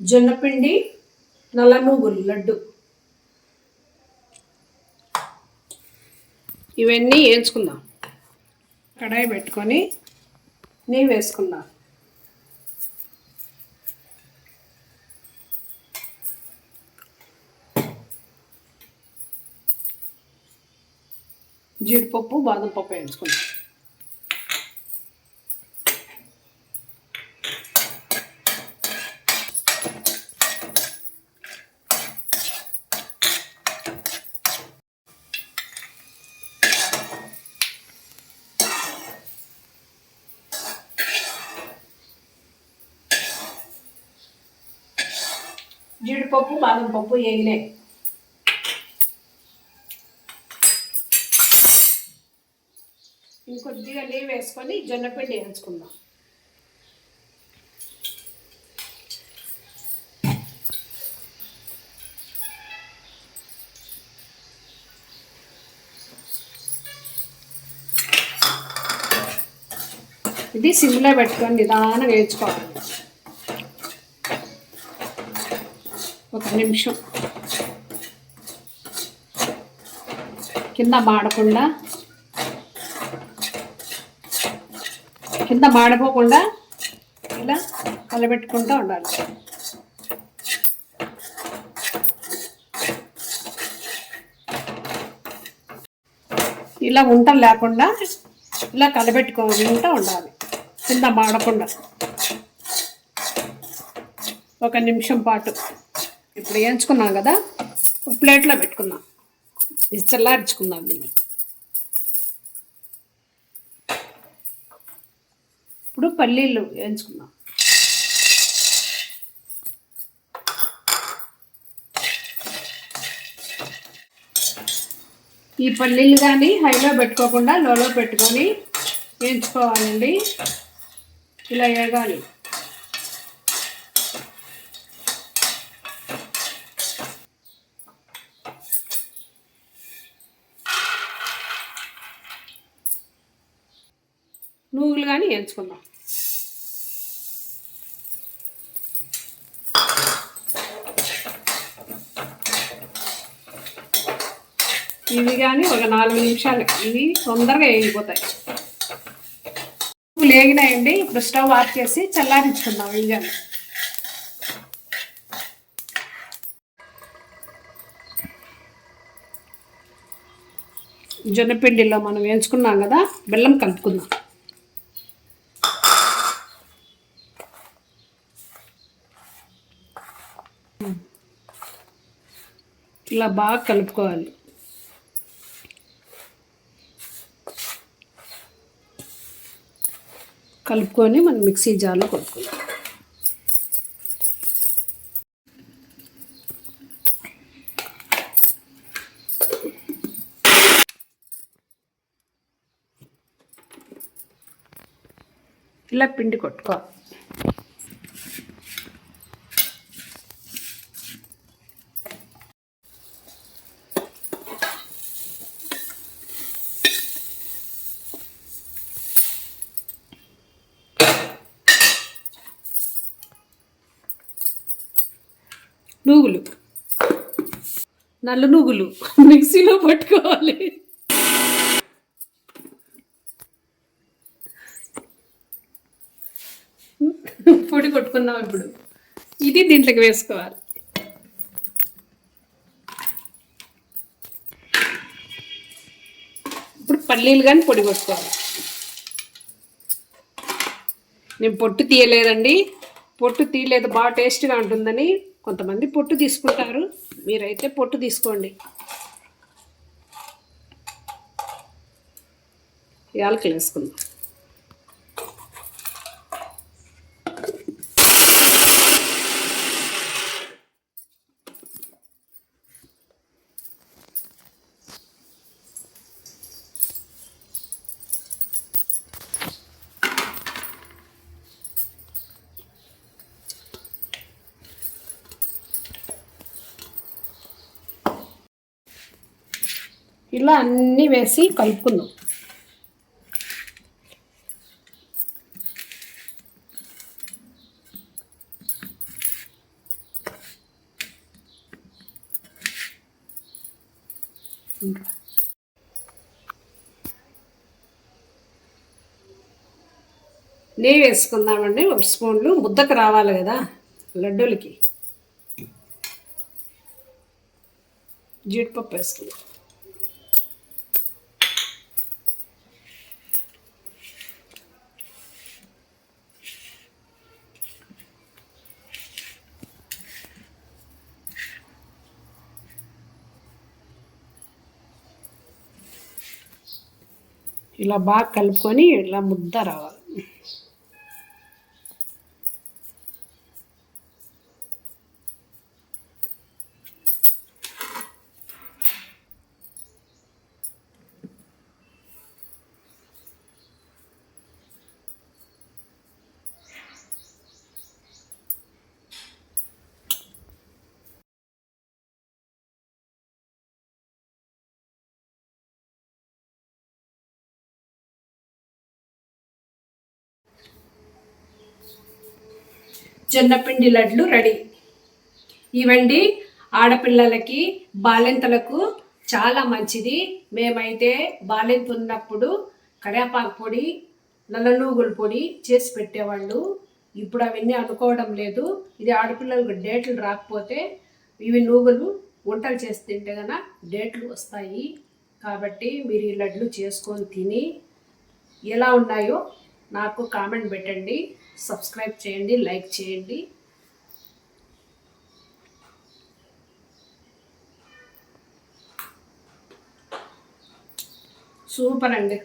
జొన్నపిండి నల్ల నువ్వులు లడ్డు. ఇవన్నీ వేయించుకుందాం. కడాయి పెట్టుకొని నెయ్యి వేసుకుందాం. జీడిపప్పు బాదం పప్పు వేయించుకుందాం. జీడిపప్పు బాదం పప్పు వేయలే ఇంకొద్దిగా నెయ్యి వేసుకొని జొన్నపిండి వేయించుకుందాం. ఇది సిమ్లో పెట్టుకొని నిదానంగా వేయించుకోవాలి. ఒక నిమిషం. కింద మాడకుండా కింద మాడిపోకుండా ఇలా కలబెట్టుకుంటూ ఉండాలి. ఇలా ఉంటలు లేకుండా ఇలా కలబెట్టుకుంటూ ఉండాలి. కింద మాడకుండా. ఒక నిమిషం పాటు. ఇప్పుడు వేయించుకున్నాం కదా ప్లేట్లో పెట్టుకుందాం ఇది చల్లార్చుకుందాం దీన్ని. ఇప్పుడు పల్లీలు వేయించుకుందాం. ఈ పల్లీలు కానీ హైలో పెట్టుకోకుండా లోలో పెట్టుకొని వేయించుకోవాలండి. ఇలా వేగాలి నువ్వులు కానీ వేయించుకుందాం ఇవి కానీ ఒక నాలుగు నిమిషాలు ఇవి తొందరగా వేగిపోతాయి లేగినాయండి ఇప్పుడు స్టవ్ ఆఫ్ చేసి చల్లారించుకుందాం ఇవి కానీ జొన్నపిండిలో మనం వేయించుకున్నాం కదా బెల్లం కలుపుకుందాం. ఇలా బాగా కలుపుకోవాలి. కలుపుకొని మనం మిక్సీ జార్లో కొట్టుకుందాం. ఇలా పిండి కొట్టుకోవాలి. నువ్వులు. నల్ల నువ్వులు. మిక్సీలో పట్టుకోవాలి. పొడి కొట్టుకున్నాం ఇప్పుడు. ఇది దీంట్లోకి వేసుకోవాలి. ఇప్పుడు పల్లీలు కానీ పొడి కొట్టుకోవాలి. నేను పొట్టు తీయలేదండి. పొట్టు తీయలేదు బాగా టేస్ట్గా ఉంటుందని కొంతమంది పొట్టు తీసుకుంటారు. మీరైతే పొట్టు తీసుకోండి. యాలకులు వేసుకుందాం. ఇలా అన్నీ వేసి కలుపుకుందాం. నెయ్యి వేసుకుందామండి. ఒక స్పూన్లు. ముద్దకు రావాలి కదా లడ్డూలకి. జీడిపప్పు వేసుకుందాం. ఇలా బాగా కలుపుకొని ఇలా ముద్ద రావాలి. జొన్నపిండి లడ్లు రెడీ. ఇవండి ఆడపిల్లలకి బాలెంతలకు చాలా మంచిది. మేమైతే బాలెంత ఉన్నప్పుడు కరివేపాకు పొడి నల్లనూగుల పొడి చేసి పెట్టేవాళ్ళు. ఇప్పుడు అవన్నీ అనుకోవడం లేదు. ఇది ఆడపిల్లలకు డేట్లు రాకపోతే ఇవి నూగులు వంటలు చేసి తింటే గన డేట్లు వస్తాయి. కాబట్టి మీరు ఈ లడ్లు చేసుకొని తిని ఎలా ఉన్నాయో నాకు కామెంట్ పెట్టండి. సబ్స్క్రైబ్ చేయండి లైక్ చేయండి. సూపర్ అండి.